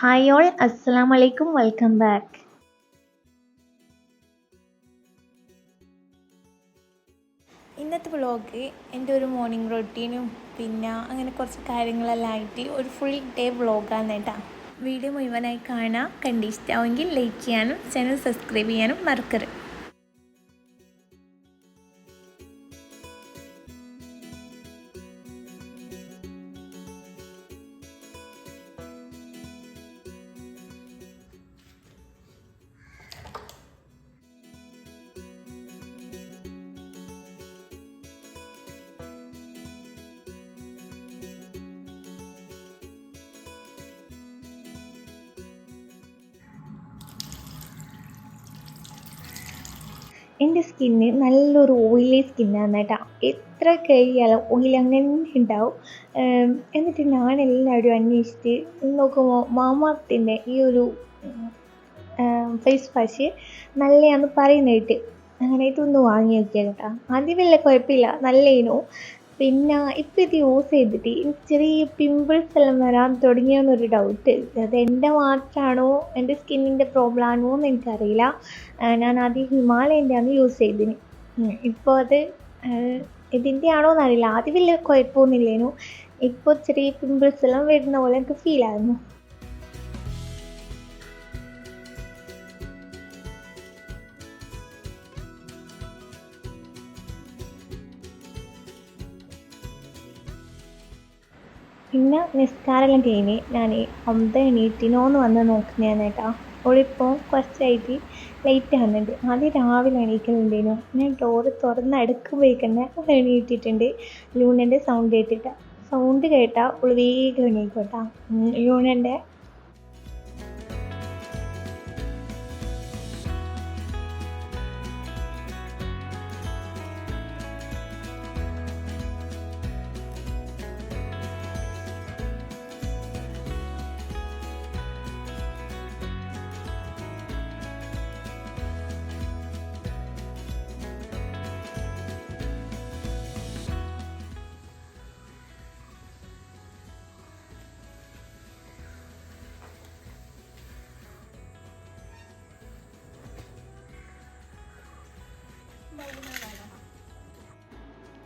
Hi all അസ്സലാം വലൈക്കും welcome back ഇന്നത്തെ വ്ളോഗ് എന്റെ ഒരു മോർണിംഗ് റൊട്ടീനും പിന്നെ അങ്ങനെ കുറച്ച് കാര്യങ്ങളെല്ലാം ആയിട്ട് ഒരു ഫുൾ ഡേ വ്ളോഗാണ് കേട്ടോ വീഡിയോ മുഴുവനായി കാണാം കണ്ടിഷ്ടാവെങ്കിൽ ലൈക്ക് ചെയ്യാനും ചാനൽ സബ്സ്ക്രൈബ് ചെയ്യാനും മറക്കരുത്. എന്റെ സ്കിന്ന് നല്ലൊരു ഓയിലി സ്കിന്നാണ് കേട്ടോ. എത്ര കഴുകിയാലും ഓയിൽ അങ്ങനെ ഉണ്ടാവും എന്നിട്ട് ഞാൻ എല്ലാവരും അന്വേഷിച്ച് നോക്കുമ്പോൾ മാമാർത്തിന്റെ ഈ ഒരു ഫേസ് വാഷ് നല്ലയാന്ന് പറയുന്നതായിട്ട് അങ്ങനെ ഇതൊന്ന് വാങ്ങി നോക്കിയാൽ കേട്ടോ. ആദ്യം വലിയ കുഴപ്പമില്ല നല്ലതിനു പിന്നെ ഇപ്പം ഇത് യൂസ് ചെയ്തിട്ട് എനിക്ക് ചെറിയ പിമ്പിൾസ് എല്ലാം വരാൻ തുടങ്ങിയെന്നൊരു ഡൗട്ട് അത് എന്റെ മാത്രമാണോ എന്റെ സ്കിന്നിന്റെ പ്രോബ്ലം ആണോ എന്ന് എനിക്കറിയില്ല. ഞാൻ ആദ്യം ഹിമാലയന്റെ ആണ് യൂസ് ചെയ്തിന് ഇപ്പോൾ അത് ഇതിന്റെ ആണോ എന്നറിയില്ല. ആദ്യം വലിയ കുഴപ്പമൊന്നുമില്ലേനു. ഇപ്പോൾ ചെറിയ പിമ്പിൾസ് എല്ലാം വരുന്ന പോലെ എനിക്ക് ഫീൽ ആയിരുന്നു പിന്നെ നിസ്കാരമെല്ലാം കഴിഞ്ഞ് ഞാൻ ഒമ്പത് എണീറ്റിനോ എന്ന് വന്ന് നോക്കുന്നതാണ് കേട്ടോ ഓളിപ്പോൾ കുറച്ചായിട്ട് ലേറ്റ് ആകുന്നുണ്ട് ആദ്യം രാവിലെ എണീക്കുന്നുണ്ടേനു ഞാൻ ഡോറ് തുറന്ന് അടുക്കുമ്പോഴേക്കന്നെ ഓൾ എണീറ്റിട്ടുണ്ട്. ലൂണന്റെ സൗണ്ട് കേട്ടിട്ട്. സൗണ്ട് കേട്ടാൽ ഓൾ വേഗം എണീക്കും കേട്ടോ ലൂണന്റെ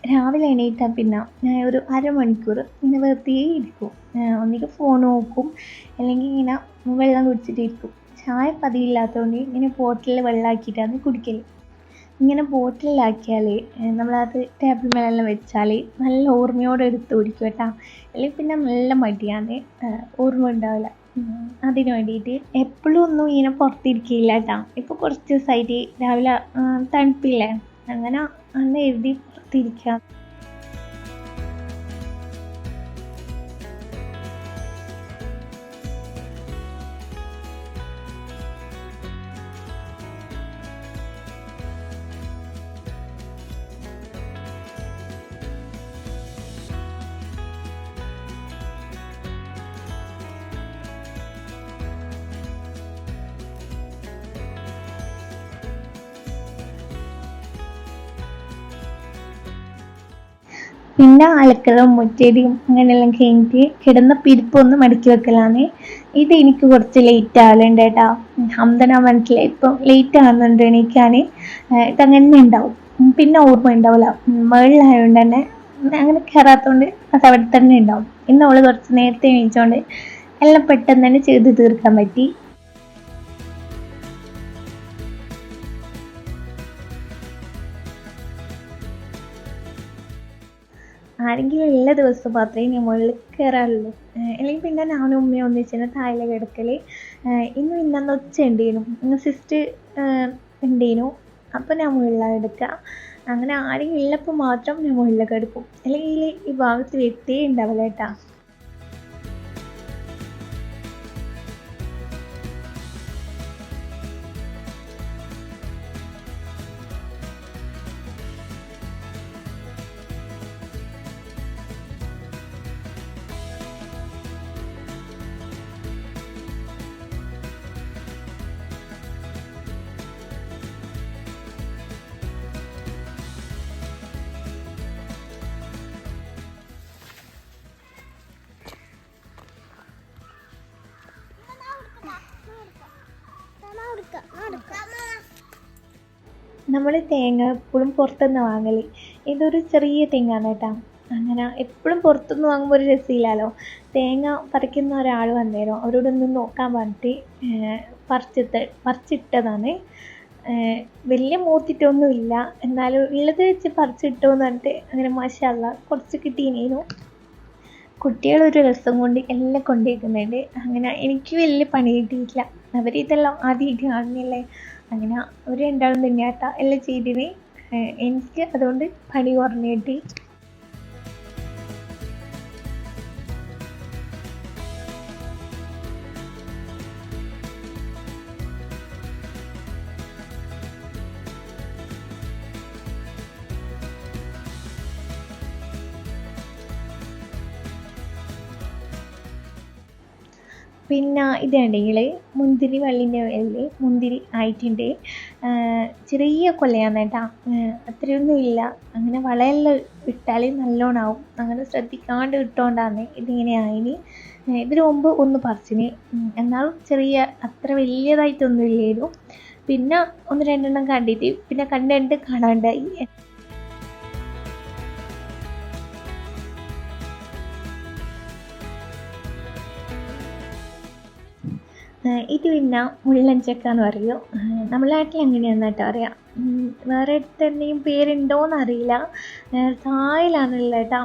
രാവിലെ എണീറ്റാൽ പിന്നെ ഞാൻ ഒരു അരമണിക്കൂർ ഇങ്ങനെ വെറുതെ ഇരിക്കും. ഒന്നുകിൽ ഫോൺ നോക്കും അല്ലെങ്കിൽ ഇങ്ങനെ വെള്ളം കുടിച്ചിട്ട് ഇരിക്കും. ചായ പതിവില്ലാത്തതുകൊണ്ട് ഇങ്ങനെ ബോട്ടിലിൽ വെള്ളമാക്കിയിട്ടാണ് കുടിക്കൽ ഇങ്ങനെ ബോട്ടിലാക്കിയാൽ നമ്മളത് ടേബിൾ മേലെല്ലാം വെച്ചാൽ നല്ല ഓർമ്മയോടെ എടുത്ത് കുടിക്കും കേട്ടോ. അല്ലെങ്കിൽ പിന്നെ നല്ല മടിയാണ് ഓർമ്മ ഉണ്ടാവില്ല. അതിന് വേണ്ടിയിട്ട് എപ്പോഴും ഒന്നും ഇങ്ങനെ പുറത്തിരിക്കില്ല കേട്ടോ. ഇപ്പോൾ കുറച്ച് ദിവസമായിട്ട് രാവിലെ തണുപ്പില്ലേ? അങ്ങനെ അന്ന് എഴുതി പുറത്തിരിക്കുക പിന്നെ അലക്കലും മുറ്റടിയും അങ്ങനെയെല്ലാം കഴിഞ്ഞിട്ട് കിടന്ന പിരിപ്പൊന്ന് മടക്കി വെക്കലാണ്. ഇത് എനിക്ക് കുറച്ച് ലേറ്റ് ആവലുണ്ട് കേട്ടോ. ഹംദന മനസ്സിലായി. ഇപ്പം ലേറ്റ് ആകുന്നുണ്ട് ഇതങ്ങനെ ഉണ്ടാവും. പിന്നെ ഓർമ്മ ഉണ്ടാവില്ല മുകളിലായതുകൊണ്ട് തന്നെ അങ്ങനെ കയറാത്തതുകൊണ്ട് അത് അവിടെ തന്നെ ഉണ്ടാവും. ഇന്ന് കുറച്ച് നേരത്തെ എണീച്ചോണ്ട് എല്ലാം പെട്ടെന്ന് തന്നെ ചെയ്ത് തീർക്കാൻ പറ്റി. ആരെങ്കിലും ഉള്ള ദിവസം മാത്രമേ ഞാൻ മുകളിൽ കയറാറുള്ളൂ അല്ലെങ്കിൽ പിന്നെ ഞാനും ഉമ്മയും ഒന്നിച്ചിട്ട് താഴെ കിടക്കൽ ഇന്ന് ഇന്നന്ന് ഒച്ച ഉണ്ടേനു. ഇന്ന് സിസ്റ്റ് ഉണ്ടേനു. അപ്പോൾ ഞാൻ മുകളിലാണ് എടുക്കുക അങ്ങനെ ആരെങ്കിലും ഉള്ളപ്പോൾ മാത്രം ഞാൻ മുകളിലൊക്കെ എടുക്കും അല്ലെങ്കിൽ ഈ ഭാഗത്ത് വ്യക്തിയേ ഉണ്ടാവില്ല കേട്ടോ. നമ്മൾ തേങ്ങ എപ്പോഴും പുറത്തുനിന്ന് വാങ്ങൽ ഇതൊരു ചെറിയ തെങ്ങാണ് കേട്ടോ. അങ്ങനെ എപ്പോഴും പുറത്തുനിന്ന് വാങ്ങുമ്പോൾ ഒരു രസമില്ലല്ലോ തേങ്ങ പറിക്കുന്ന ഒരാൾ വന്നേരോ അവരോടൊന്ന് നോക്കാൻ പറഞ്ഞിട്ട് പറിച്ചിട്ട് പറിച്ചിട്ടതാണ്. വലിയ മൂത്തിട്ടൊന്നുമില്ല. എന്നാലും ഉള്ളത് വെച്ച് പറിച്ചിട്ടു എന്ന് പറഞ്ഞിട്ട് അങ്ങനെ മാഷല്ല കുറച്ച് കിട്ടിയിരുന്നു കുട്ടികളൊരു രസം കൊണ്ട് എല്ലാം കൊണ്ടിരിക്കുന്നുണ്ട് അങ്ങനെ എനിക്ക് വലിയ പണി കിട്ടിയിട്ടില്ല. അവരിതെല്ലാം ആദ്യമായിട്ട് കാണുന്നില്ലേ? അങ്ങനെ അവർ രണ്ടാളും തന്നെയാട്ടാ എല്ലാം ചെയ്തിന് എനിക്ക് അതുകൊണ്ട് പണി കുറഞ്ഞു കിട്ടി. പിന്നെ ഇതുണ്ടെങ്കിൽ മുന്തിരി വള്ളിന്റെ ഇല മുന്തിരി ആയിട്ടുണ്ട്. ചെറിയ കൊലയാണ് കേട്ടോ. അത്രയൊന്നും ഇല്ല. അങ്ങനെ വളയെല്ലാം ഇട്ടാൽ നല്ലോണം ആവും അങ്ങനെ ശ്രദ്ധിക്കാണ്ട് ഇട്ടുകൊണ്ടാണ് ഇതിങ്ങനെ ആയിന്. ഇതിന് മുമ്പ് ഒന്ന് പറിച്ചിന്. എന്നാലും ചെറിയ അത്ര വലിയതായിട്ടൊന്നും ഇല്ലായിരുന്നു പിന്നെ ഒന്ന് രണ്ടെണ്ണം കണ്ടിട്ട് പിന്നെ കണ്ട് കണ്ട് കാണാണ്ടായി. ഇത് പിന്നെ മുള്ളൻ ചക്ക എന്ന് പറയും. നമ്മളെ നാട്ടിൽ എങ്ങനെയാണെന്ന് കേട്ടോ അറിയാം. വേറെ എന്തെങ്കിലും പേരുണ്ടോയെന്ന് അറിയില്ല. തായിലാണല്ലോ കേട്ടോ.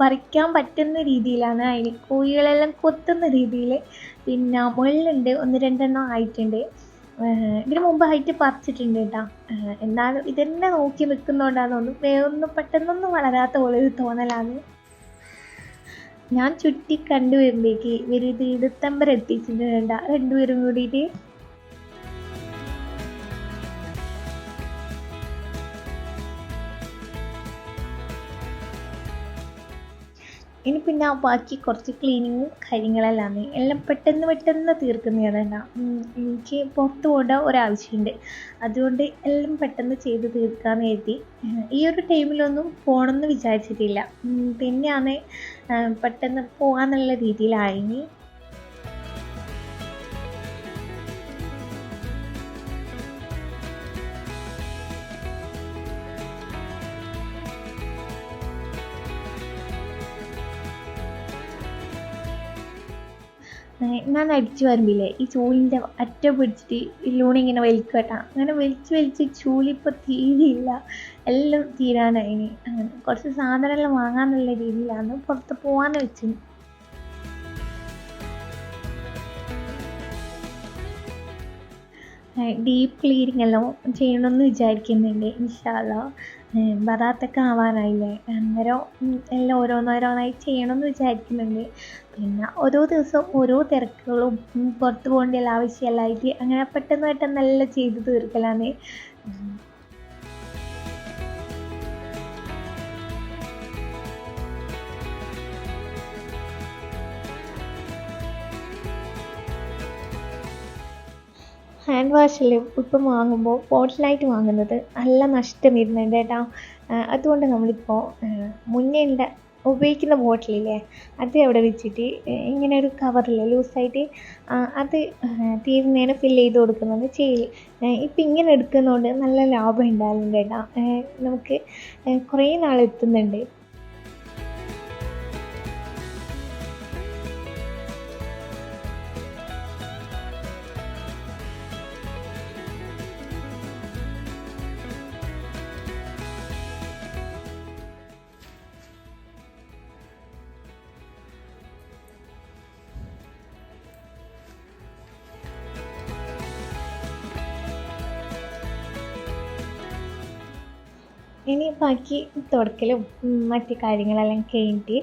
പറിക്കാൻ പറ്റുന്ന രീതിയിലാണ്. അതിന് കോഴികളെല്ലാം കൊത്തുന്ന രീതിയിൽ പിന്നെ മുള്ളുണ്ട്. ഒന്ന് രണ്ടെണ്ണം ആയിട്ടുണ്ട്. ഇതിന് മുമ്പ് ഹൈറ്റ് പറിച്ചിട്ടുണ്ട് കേട്ടോ. എന്നാലും ഇതന്നെ നോക്കി നിൽക്കുന്നതുകൊണ്ടാണെന്ന് തോന്നുന്നു. വേറൊന്നും പെട്ടെന്നൊന്നും വളരാത്ത പോലെ ഒരു തോന്നലാണ്. ഞാൻ ചുറ്റി കണ്ടു വരുമ്പോഴേക്ക് ഇവർ ഇത് ഇടുത്തമ്പർ എത്തിച്ചിട്ടുണ്ട് രണ്ടുപേരും കൂടിയിട്ട്. ഇനി പിന്നെ ബാക്കി കുറച്ച് ക്ലീനിങ്ങും കാര്യങ്ങളെല്ലാം എല്ലാം പെട്ടെന്ന് പെട്ടെന്ന് തീർക്കുന്നതാണ് എനിക്ക് പുറത്ത് പോകേണ്ട ഒരാവശ്യമുണ്ട്. അതുകൊണ്ട് എല്ലാം പെട്ടെന്ന് ചെയ്ത് തീർക്കാമെന്ന് കരുതി. ഈ ഒരു ടൈമിലൊന്നും പോകണമെന്ന് വിചാരിച്ചിട്ടില്ല. പിന്നെയാണ് പെട്ടെന്ന് പോകാമെന്നുള്ള രീതിയിലായിനി ഞാൻ അടിച്ചു വരുമ്പില്ലേ ഈ ചൂലിന്റെ അറ്റ പിടിച്ചിട്ട് ഈ ലൂണ ഇങ്ങനെ വലിക്കും കേട്ടോ അങ്ങനെ വലിച്ച് വലിച്ച് ചൂലിപ്പോൾ തീരെയില്ല. എല്ലാം തീരാനായി അങ്ങനെ കുറച്ച് സാധനമെല്ലാം വാങ്ങാന്നുള്ള രീതിയിലാണ് പുറത്ത് പോകാൻ വെച്ചത് ഡീപ്പ് ക്ലീനിങ് എല്ലാം ചെയ്യണമെന്ന് വിചാരിക്കുന്നുണ്ട്. ഇൻഷാല്ല ബറാത്തൊക്കെ ആവാനായില്ലേ അന്നേരം എല്ലാം ഓരോന്നോരോന്നായി ചെയ്യണമെന്ന് വിചാരിക്കുന്നുണ്ട്. പിന്നെ ഓരോ ദിവസവും ഓരോ തിരക്കുകളും പുറത്ത് പോകേണ്ട ആവശ്യമല്ലായിട്ട് അങ്ങനെ പെട്ടെന്ന് പെട്ടെന്നെല്ലാം ചെയ്ത് തീർക്കലാണ്. ഹാൻഡ് വാഷിൽ ഇപ്പം വാങ്ങുമ്പോൾ ബോട്ടിലായിട്ട് വാങ്ങുന്നത് നല്ല നഷ്ടം വരുന്നുണ്ട് കേട്ടോ അതുകൊണ്ട് നമ്മളിപ്പോൾ മുന്നേ ഉള്ള ഉപയോഗിക്കുന്ന ബോട്ടിലില്ലേ അത് അവിടെ വെച്ചിട്ട് ഇങ്ങനെ ഒരു കവറില്ലേ ലൂസായിട്ട് അത് തീരുന്നതിന് ഫില്ല് ചെയ്ത് കൊടുക്കുന്നത് ചെയ്യൽ ഇപ്പം ഇങ്ങനെ എടുക്കുന്നതുകൊണ്ട് നല്ല ലാഭം ഉണ്ടാകുന്നുണ്ട് കേട്ടോ. നമുക്ക് കുറേ നാൾ എത്തുന്നുണ്ട്. ഇനി ബാക്കി തുടക്കലും മറ്റു കാര്യങ്ങളെല്ലാം കഴിഞ്ഞിട്ട്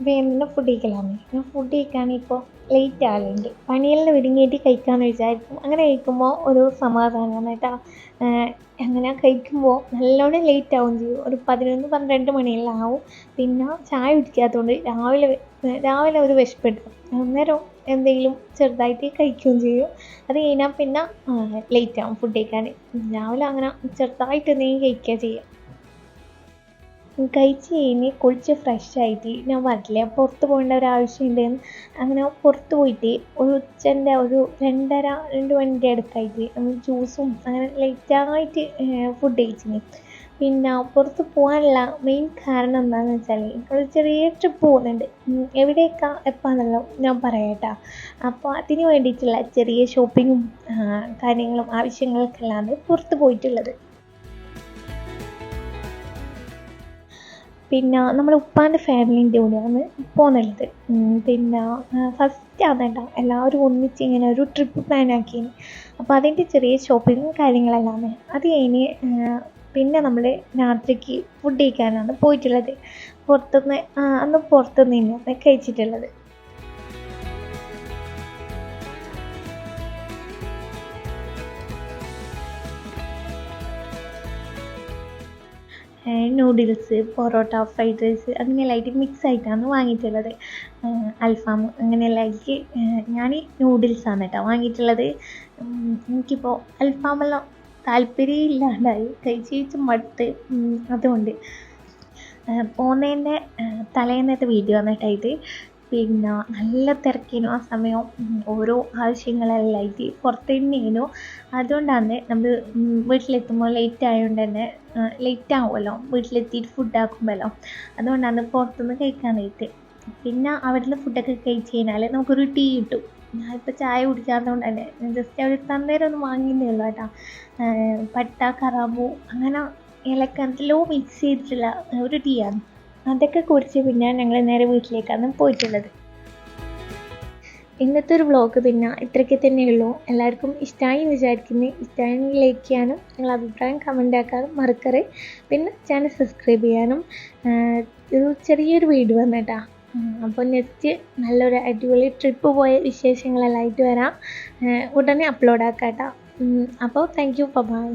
വേഗം ഫുഡ് കഴിക്കലാണ് ഞാൻ ഫുഡ് കഴിക്കാൻ ഇപ്പോൾ ലേറ്റ് ആകലുണ്ട് പണിയെല്ലാം വിടുങ്ങിയിട്ട് കഴിക്കാമെന്ന് വിചാരിക്കും. അങ്ങനെ കഴിക്കുമ്പോൾ ഒരു സമാധാനമാണ് കേട്ടോ. അങ്ങനെ കഴിക്കുമ്പോൾ നല്ലോണം ലേറ്റ് ആവുകയും ചെയ്യും. ഒരു പതിനൊന്ന് പന്ത്രണ്ട് മണിയെല്ലാം ആവും. പിന്നെ ചായ കുടിക്കാത്തതുകൊണ്ട് രാവിലെ രാവിലെ ഒരു വിശപ്പെടും. അന്നേരം എന്തെങ്കിലും ചെറുതായിട്ട് കഴിക്കുകയും ചെയ്യും. അത് കഴിഞ്ഞാൽ പിന്നെ ലേറ്റ് ആവും ഫുഡ് കഴിക്കാൻ രാവിലെ അങ്ങനെ ചെറുതായിട്ട് എന്തെങ്കിലും കഴിക്കുക ചെയ്യുക കഴിച്ച് കഴിഞ്ഞ് കുളിച്ച് ഫ്രഷ് ആയിട്ട് ഞാൻ പറഞ്ഞില്ലേ പുറത്ത് പോകേണ്ട ഒരു ആവശ്യമുണ്ടെന്ന്. അങ്ങനെ പുറത്ത് പോയിട്ട് ഒരു ഉച്ചന്റെ ഒരു രണ്ടര രണ്ട് മണിന്റെ അടുത്തായിട്ട് നമ്മൾ ജ്യൂസും അങ്ങനെ ലൈറ്റായിട്ട് ഫുഡ് കഴിച്ചിന്. പിന്നെ പുറത്ത് പോകാനുള്ള മെയിൻ കാരണം എന്താണെന്ന് വെച്ചാൽ ഒരു ചെറിയ ട്രിപ്പ് പോകുന്നുണ്ട്. എവിടേക്കാ എപ്പാന്നെല്ലാം ഞാൻ പറയാട്ടാ. അപ്പോൾ അതിന് വേണ്ടിയിട്ടുള്ള ചെറിയ ഷോപ്പിങ്ങും കാര്യങ്ങളും ആവശ്യങ്ങൾക്കെല്ലാമാണ് പുറത്ത് പോയിട്ടുള്ളത്. പിന്നെ നമ്മുടെ ഉപ്പാന്റെ ഫാമിലിന്റെ കൂടെയാണ് പോകുന്നുള്ളത് പിന്നെ ഫസ്റ്റ് അതേണ്ട എല്ലാവരും ഒന്നിച്ച് ഇങ്ങനെ ഒരു ട്രിപ്പ് പ്ലാൻ ആക്കി അപ്പോൾ അതിന്റെ ചെറിയ ഷോപ്പിങ്ങും കാര്യങ്ങളെല്ലാം അത് കഴിഞ്ഞ് പിന്നെ നമ്മൾ രാത്രിക്ക് ഫുഡ് കഴിക്കാനാണ് പോയിട്ടുള്ളത്. പുറത്തുനിന്ന് അന്ന് പുറത്തുനിന്ന് തന്നെയാണ് കഴിച്ചിട്ടുള്ളത്. നൂഡിൽസ് പൊറോട്ട ഫ്രൈഡ് റൈസ് അങ്ങനെയെല്ലാമായിട്ട് മിക്സ് ആയിട്ടാണ് വാങ്ങിയിട്ടുള്ളത്. അൽഫാം അങ്ങനെയെല്ലാമായിട്ട് ഞാൻ നൂഡിൽസാണ് കേട്ടോ വാങ്ങിയിട്ടുള്ളത്. എനിക്കിപ്പോൾ അൽഫാമെല്ലാം താല്പര്യം ഇല്ലാണ്ടായി. കഴിച്ച് മടുത്ത്. അതുകൊണ്ട്. പോകുന്നതിന്റെ തലേന്നത്തെ വീഡിയോ ആണ് കേട്ടോ ഇത്. പിന്നെ നല്ല തിരക്കിനു ആ സമയം ഓരോ ആവശ്യങ്ങളെല്ലാം ആയിട്ട് പുറത്ത് തന്നെയായിരുന്നു അതുകൊണ്ടാണ് നമ്മൾ വീട്ടിലെത്തുമ്പോൾ ലേറ്റ് ആയതുകൊണ്ട് തന്നെ ലേറ്റ് ആവുമല്ലോ. വീട്ടിലെത്തിയിട്ട് ഫുഡ് ആക്കുമ്പോഴല്ലോ അതുകൊണ്ടാണ് പുറത്തുനിന്ന് കഴിക്കാനായിട്ട്. പിന്നെ അവിടുന്ന് ഫുഡൊക്കെ കഴിച്ച് കഴിഞ്ഞാൽ നമുക്കൊരു ടീ കിട്ടും. ഞാനിപ്പോൾ ചായ കുടിക്കാത്തതുകൊണ്ട് തന്നെ ജസ്റ്റ് അവർ തന്നേരം ഒന്ന് വാങ്ങിയതേ ഉള്ളൂ കേട്ടോ. പട്ട കറാമ്പൂ അങ്ങനെ ഏലക്ക മിക്സ് ചെയ്തിട്ടുള്ള ഒരു ടീ ആണ്. അതൊക്കെ കുടിച്ച് പിന്നെ ഞങ്ങൾ നേരെ വീട്ടിലേക്കാണ് പോയിട്ടുള്ളത്. ഇന്നത്തെ ഒരു വ്ളോഗ് പിന്നെ ഇത്രയ്ക്ക് തന്നെയുള്ളൂ എല്ലാവർക്കും ഇഷ്ടമായി എന്ന് വിചാരിക്കുന്നു. ഇഷ്ടമായി ലൈക്ക് ചെയ്യാനും നിങ്ങളുടെ അഭിപ്രായം കമന്റ് ആക്കാനും മറക്കരുത്. പിന്നെ ചാനൽ സബ്സ്ക്രൈബ് ചെയ്യാനും ഒരു ചെറിയൊരു വീഡിയോ വന്നു കേട്ടോ അപ്പോൾ നെക്സ്റ്റ് നല്ലൊരു അടിപൊളി ട്രിപ്പ് പോയ വിശേഷങ്ങളെല്ലാം ആയിട്ട് വരാം. ഉടനെ അപ്ലോഡ് ആക്കാം കേട്ടോ അപ്പോൾ താങ്ക് യു ബൈ